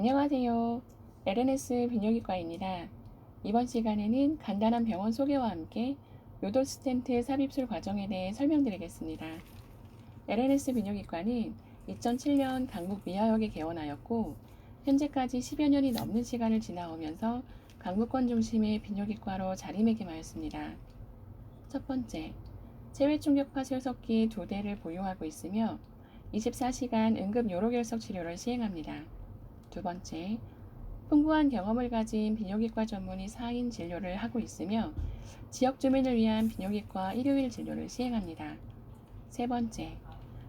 안녕하세요. LNS 비뇨기과입니다. 이번 시간에는 간단한 병원 소개와 함께 요도 스텐트 삽입술 과정에 대해 설명드리겠습니다. LNS 비뇨기과는 2007년 강북 미아역에 개원하였고 현재까지 10여 년이 넘는 시간을 지나오면서 강북권 중심의 비뇨기과로 자리매김하였습니다. 첫 번째, 체외 충격파 세석기 두 대를 보유하고 있으며 24시간 응급 요로결석 치료를 시행합니다. 두 번째, 풍부한 경험을 가진 비뇨기과 전문의 4인 진료를 하고 있으며 지역 주민을 위한 비뇨기과 일요일 진료를 시행합니다. 세 번째,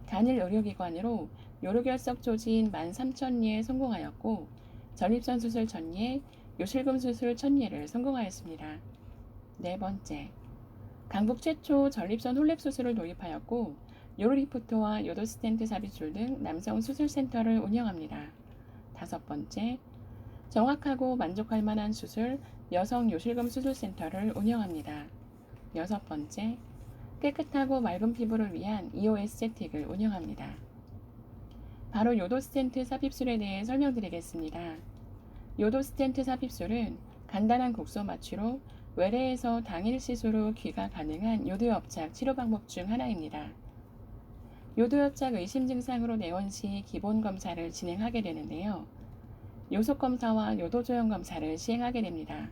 단일 의료기관으로 요로결석 조진 13,000예 성공하였고 전립선 수술 1,000예, 요실금 수술 1,000예를 성공하였습니다. 네 번째, 강북 최초 전립선 홀랩 수술을 도입하였고 요로리프트와 요도 스텐트 삽입술 등 남성 수술센터를 운영합니다. 다섯 번째, 정확하고 만족할 만한 수술 여성 요실금 수술센터를 운영합니다. 여섯 번째, 깨끗하고 맑은 피부를 위한 이오 에스테틱을 운영합니다. 바로 요도 스텐트 삽입술에 대해 설명드리겠습니다. 요도 스텐트 삽입술은 간단한 국소 마취로 외래에서 당일 시술 후 귀가 가능한 요도협착 치료 방법 중 하나입니다. 요도협착 의심 증상으로 내원 시 기본 검사를 진행하게 되는데요. 요속 검사와 요도 조형 검사를 시행하게 됩니다.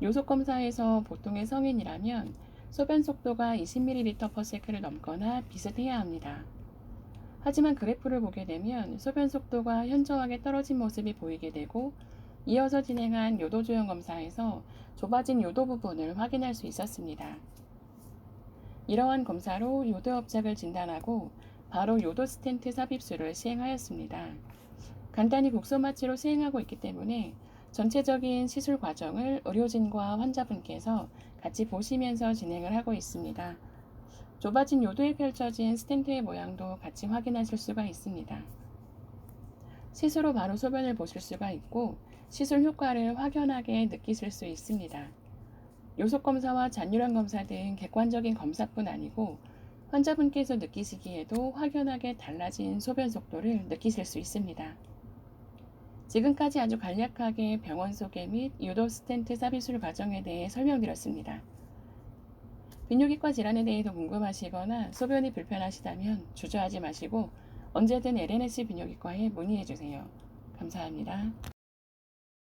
요속 검사에서 보통의 성인이라면 소변 속도가 20ml/s를 넘거나 비슷해야 합니다. 하지만 그래프를 보게 되면 소변 속도가 현저하게 떨어진 모습이 보이게 되고 이어서 진행한 요도 조형 검사에서 좁아진 요도 부분을 확인할 수 있었습니다. 이러한 검사로 요도 협착을 진단하고 바로 요도 스텐트 삽입술을 시행하였습니다. 간단히 국소 마취로 시행하고 있기 때문에 전체적인 시술 과정을 의료진과 환자분께서 같이 보시면서 진행을 하고 있습니다. 좁아진 요도에 펼쳐진 스텐트의 모양도 같이 확인하실 수가 있습니다. 시술 후 바로 소변을 보실 수가 있고 시술 효과를 확연하게 느끼실 수 있습니다. 요속 검사와 잔유량 검사 등 객관적인 검사뿐 아니고 환자분께서 느끼시기에도 확연하게 달라진 소변 속도를 느끼실 수 있습니다. 지금까지 아주 간략하게 병원 소개 및 요도 스텐트 삽입술 과정에 대해 설명드렸습니다. 비뇨기과 질환에 대해 더 궁금하시거나 소변이 불편하시다면 주저하지 마시고 언제든 LNS 비뇨기과에 문의해 주세요. 감사합니다.